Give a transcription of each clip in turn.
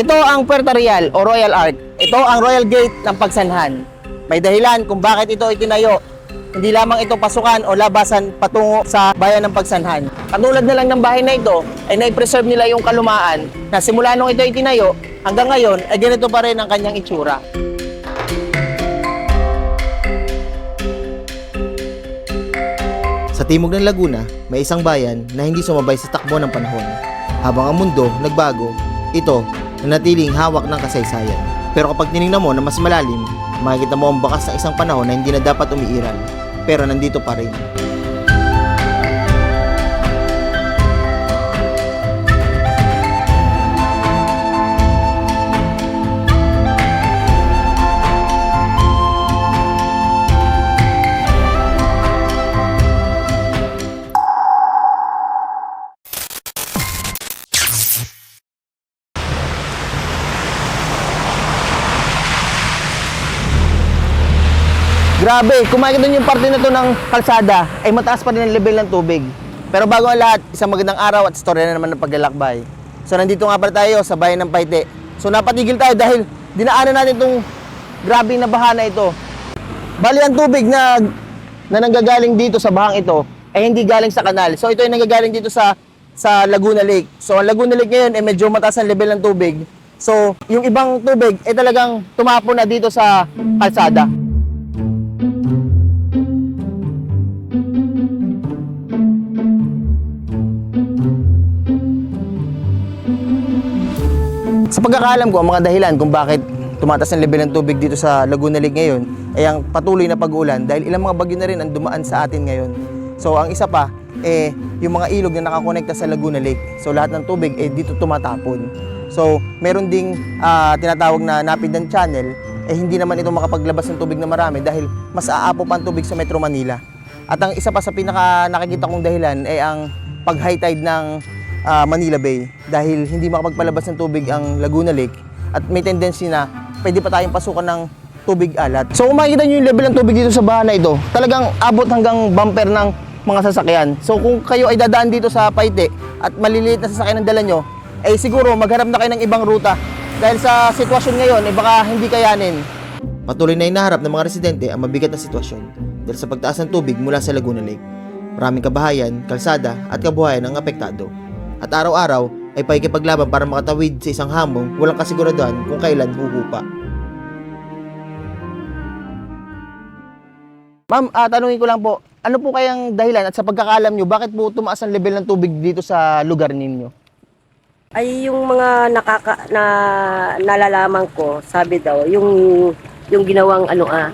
Ito ang Puerto Real o Royal Arch. Ito ang Royal Gate ng Pagsanhan. May dahilan kung bakit ito itinayo. Hindi lamang ito pasukan o labasan patungo sa bayan ng Pagsanhan. Katulad na lang ng bahay na ito, ay nai-preserve nila yung kalumaan na simula nung ito itinayo hanggang ngayon ay ganito pa rin ang kanyang itsura. Sa timog ng Laguna, may isang bayan na hindi sumabay sa takbo ng panahon. Habang ang mundo nagbago, ito nanatiling hawak ng kasaysayan. Pero kapag tinignan mo na mas malalim, makikita mo ang bakas ng isang panahon na hindi na dapat umiiral. Pero nandito pa rin. Grabe, niyo yung parte na to ng kalsada, ay mataas pa rin ang level ng tubig. Pero bago ang lahat, isang magandang araw at istorya na naman ng paglalakbay. So nandito nga pala tayo sa bayan ng Paite. So napatigil tayo dahil dinaanan natin itong grabe na baha na ito. Bali ang tubig na, na nanggagaling dito sa bahang ito ay hindi galing sa kanal. So ito ay nanggagaling dito sa sa Laguna Lake. So ang Laguna Lake ngayon ay medyo mataas ang level ng tubig. So yung ibang tubig ay talagang tumapon na dito sa kalsada. Sa pagkakaalam ko, ang mga dahilan kung bakit tumataas ang level ng tubig dito sa Laguna Lake ngayon ay ang patuloy na pag-ulan dahil ilang mga bagyo na rin ang dumaan sa atin ngayon. So ang isa pa, eh, yung mga ilog na nakakonekta sa Laguna Lake. So lahat ng tubig eh dito tumatapon. So meron ding ah, tinatawag na Napidan Channel, eh hindi naman ito makapaglabas ng tubig na marami dahil mas aapo pa ang tubig sa Metro Manila. At ang isa pa sa pinaka nakikita kong dahilan ay ang pag high tide ng ah, Manila Bay dahil hindi makapagpalabas ng tubig ang Laguna Lake at may tendency na pwede pa tayong pasukan ng tubig alat. So kung makikita nyo yung level ng tubig dito sa baha na ito, talagang abot hanggang bumper ng mga sasakyan. So kung kayo ay dadaan dito sa Paite at maliliit na sasakyan ang dala nyo, eh siguro magharap na kayo ng ibang ruta. Dahil sa sitwasyon ngayon, eh baka hindi kayanin. Patuloy na inaharap ng mga residente ang mabigat na sitwasyon dahil sa pagtaas ng tubig mula sa Laguna Lake. Maraming kabahayan, kalsada at kabuhayan ang apektado. At araw-araw ay paikipaglaban para makatawid sa isang hamong walang kasiguraduhan kung kailan huhupa. Ma'am, ah, tanungin ko lang po, ano po kayang dahilan at sa pagkakalam nyo, bakit po tumaas ang level ng tubig dito sa lugar ninyo? Ay yung mga nakaka na nalalaman ko, sabi daw, yung yung ginawang ano ah,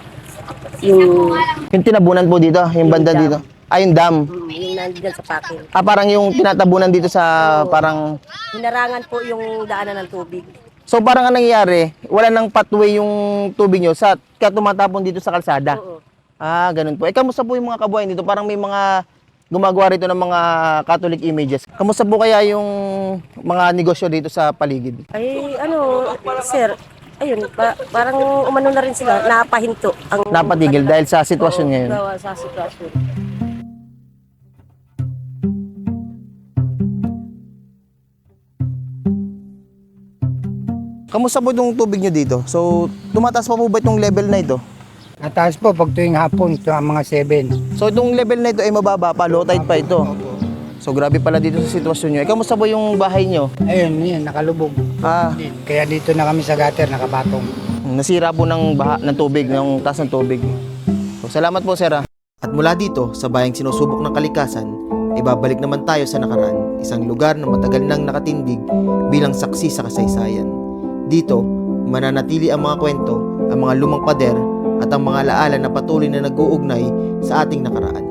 yung Yung tinabunan po dito, yung banda dito. Ay, yung dam. mm, yung nandiyan sa pakin. Ah, parang yung tinatabunan dito sa parang... Hinarangan po yung daanan ng tubig. So parang ang nangyayari, wala nang pathway yung tubig nyo sa kaya tumatapon dito sa kalsada. Oo. Ah, ganun po. Eh, kamusta po yung mga kabuhayan dito? Parang may mga gumagawa rito ng mga Catholic images. Kamusta po kaya yung mga negosyo dito sa paligid? Ay ano, sir, ayun, pa, parang umano na rin sila, napahinto. Ang, Napatigil dahil sa sitwasyon Oo, ngayon. gawa sa sitwasyon. Kamusta po itong tubig nyo dito? So, tumataas pa po ba itong level na ito? Nataas po pag tuwing hapon, ito ang mga 7. So, itong level na ito ay mababa pa, low tide pa ito. So, grabe pala dito sa sitwasyon nyo. Eh, kamusta po yung bahay nyo? Ayun, yun, nakalubog. Ah, Kaya dito na kami sa gutter, nakabatong. nasira po ng baha, ng tubig, ng taas ng tubig. So, salamat po, sir. ah. At mula dito, sa bayang sinusubok ng kalikasan, ay babalik naman tayo sa nakaraan, isang lugar na matagal nang nakatindig bilang saksi sa kasaysayan. Dito, mananatili ang mga kwento, ang mga lumang pader, at ang mga alaala na patuloy na nag-uugnay sa ating nakaraan.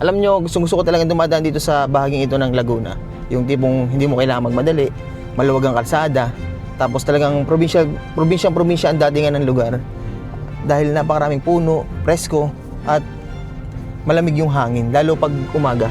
Alam nyo, gusto, gusto ko talagang dumadaan dito sa bahaging ito ng Laguna. Yung tipong hindi mo kailangan magmadali, maluwag ang kalsada, tapos talagang probinsya, probinsyang probinsya ang datingan ng lugar. Dahil napakaraming puno, presko, at malamig yung hangin, lalo pag umaga.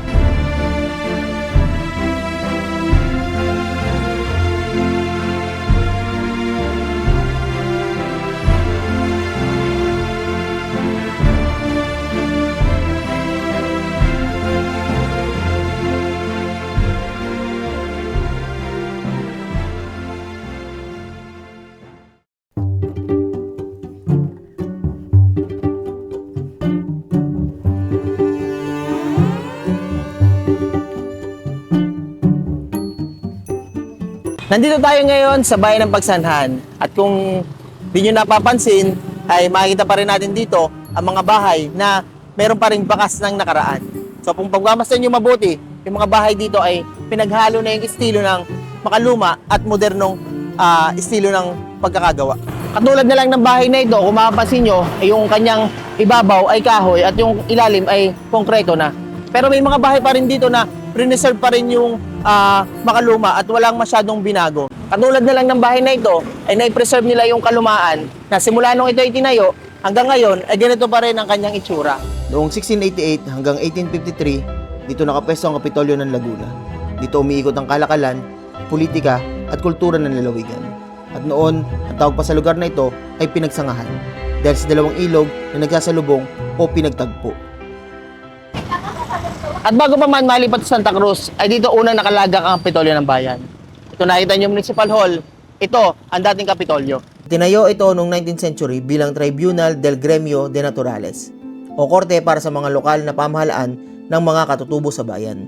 Nandito tayo ngayon sa bayan ng Pagsanhan at kung di nyo napapansin ay makikita pa rin natin dito ang mga bahay na meron pa rin bakas ng nakaraan. So kung pagmamasdan nyo mabuti, yung mga bahay dito ay pinaghalo na yung estilo ng makaluma at modernong ah, estilo ng pagkakagawa. Katulad na lang ng bahay na ito, kung mapapansin nyo, yung kanyang ibabaw ay kahoy at yung ilalim ay konkreto na. Pero may mga bahay pa rin dito na preserve pa rin yung ah, makaluma at walang masyadong binago. Katulad na lang ng bahay na ito, ay nai-preserve nila yung kalumaan na simula nung ito itinayo hanggang ngayon ay ganito pa rin ang kanyang itsura. Noong 1688 hanggang 1853, dito nakapwesto ang Kapitolyo ng Laguna. Dito umiikot ang kalakalan, politika at kultura ng lalawigan. At noon, ang tawag pa sa lugar na ito ay pinagsangahan dahil sa dalawang ilog na nagsasalubong o pinagtagpo. At bago pa man malipat sa Santa Cruz, ay dito unang nakalagak ang Kapitolyo ng Bayan. Ito nakita niyo Municipal Hall. Ito ang dating Kapitolyo. Tinayo ito noong 19th century bilang Tribunal del Gremio de Naturales o korte para sa mga lokal na pamahalaan ng mga katutubo sa bayan.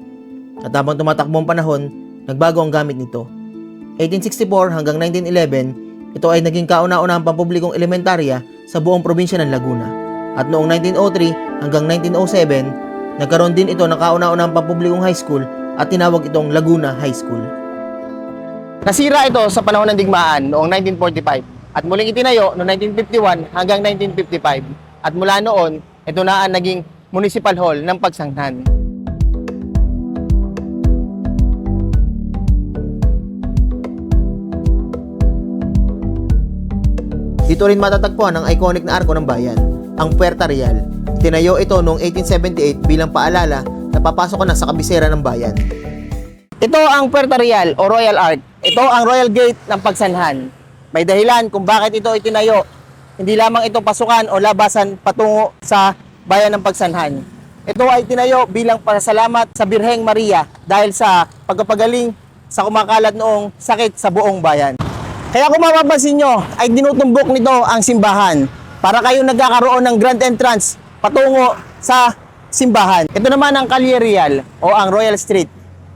At habang tumatakbo ang panahon, nagbago ang gamit nito. 1864 hanggang 1911, ito ay naging kauna-unahang pampublikong elementarya sa buong probinsya ng Laguna. At noong 1903 hanggang 1907, nagkaroon din ito ng kauna-unahang pampublikong high school at tinawag itong Laguna High School. Nasira ito sa panahon ng digmaan noong 1945 at muling itinayo noong 1951 hanggang 1955. At mula noon, ito na ang naging Municipal Hall ng Pagsanghan. Dito rin matatagpuan ang iconic na arko ng bayan, ang Puerta Real. Tinayo ito noong 1878 bilang paalala na papasok na sa kabisera ng bayan. Ito ang Puerto Real o Royal Arch. Ito ang Royal Gate ng Pagsanhan. May dahilan kung bakit ito itinayo. Hindi lamang ito pasukan o labasan patungo sa bayan ng Pagsanhan. Ito ay tinayo bilang pasasalamat sa Birheng Maria dahil sa pagpapagaling sa kumakalat noong sakit sa buong bayan. Kaya kung mapapansin nyo, ay dinutumbok nito ang simbahan para kayo nagkakaroon ng grand entrance patungo sa simbahan. Ito naman ang Calle Real o ang Royal Street.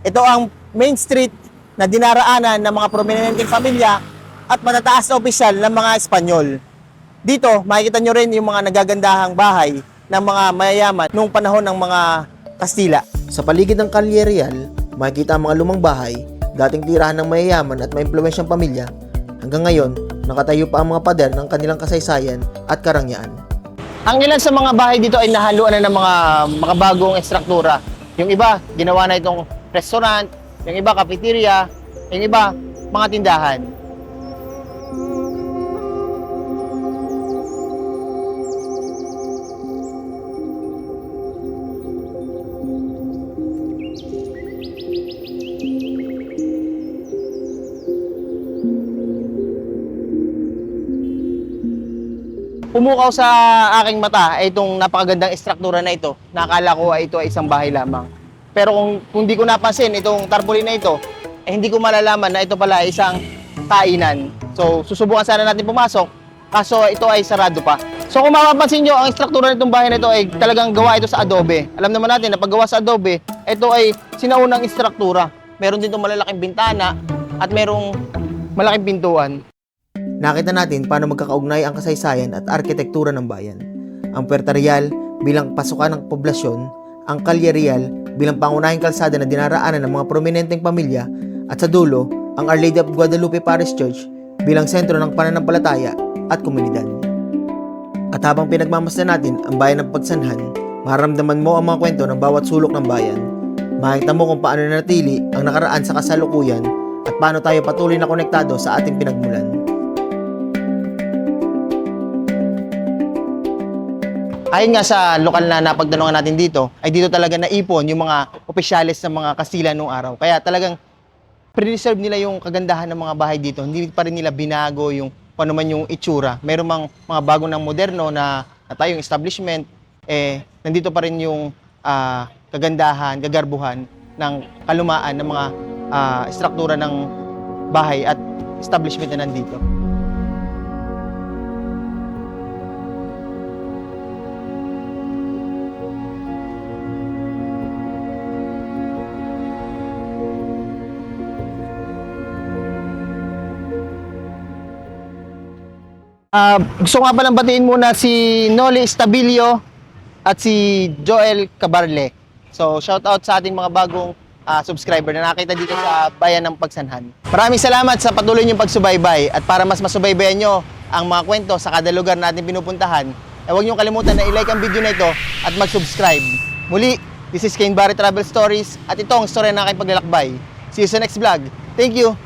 Ito ang main street na dinaraanan ng mga prominenteng pamilya at matataas na opisyal ng mga Espanyol. Dito, makikita nyo rin yung mga nagagandahang bahay ng mga mayayaman noong panahon ng mga Kastila. Sa paligid ng Calle Real, makikita ang mga lumang bahay, dating tirahan ng mayayaman at maimpluwensyang pamilya. Hanggang ngayon, nakatayo pa ang mga pader ng kanilang kasaysayan at karangyaan. Ang ilan sa mga bahay dito ay nahaluan na ng mga makabagong estruktura. Yung iba, ginawa na itong restaurant, yung iba, cafeteria, yung iba, mga tindahan. Pumukaw sa aking mata ay itong napakagandang estruktura na ito. Nakala ko ay ito ay isang bahay lamang. Pero kung, kung ko napansin itong tarpaulin na ito, eh hindi ko malalaman na ito pala ay isang kainan. So susubukan sana natin pumasok, kaso ito ay sarado pa. So kung mapapansin nyo, ang estruktura nitong bahay na ito ay talagang gawa ito sa adobe. Alam naman natin na pag gawa sa adobe, ito ay sinaunang estruktura. Meron din itong malalaking bintana at merong malaking pintuan. Nakita natin paano magkakaugnay ang kasaysayan at arkitektura ng bayan. Ang Puerta Real bilang pasukan ng poblasyon, ang Calle Real bilang pangunahing kalsada na dinaraanan ng mga prominenteng pamilya at sa dulo, ang Our Lady of Guadalupe Parish Church bilang sentro ng pananampalataya at komunidad. At habang pinagmamasdan natin ang bayan ng pagsanhan, maramdaman mo ang mga kwento ng bawat sulok ng bayan. Makikita mo kung paano nanatili ang nakaraan sa kasalukuyan at paano tayo patuloy na konektado sa ating pinagmulan. Ayon nga sa lokal na napagtanungan natin dito, ay dito talaga naipon yung mga opisyalis ng mga Kastila noong araw. Kaya talagang preserve nila yung kagandahan ng mga bahay dito. Hindi pa rin nila binago yung ano man yung itsura. Meron mang mga bago ng moderno na, na tayong establishment, eh, nandito pa rin yung ah, kagandahan, gagarbuhan ng kalumaan ng mga ah, struktura ng bahay at establishment na nandito. Ah, gusto nga palang batiin muna si Noli Estabilio at si Joel Cabarle. So, shout out sa ating mga bagong ah, subscriber na nakita dito sa Bayan ng Pagsanhan. Maraming salamat sa patuloy niyong pagsubaybay at para mas masubaybayan niyo ang mga kwento sa kada lugar na ating pinupuntahan, eh huwag niyong kalimutan na i-like ang video na ito at mag-subscribe. Muli, this is Kane Barry Travel Stories at ito ang storya na aking paglalakbay. See you sa next vlog. Thank you!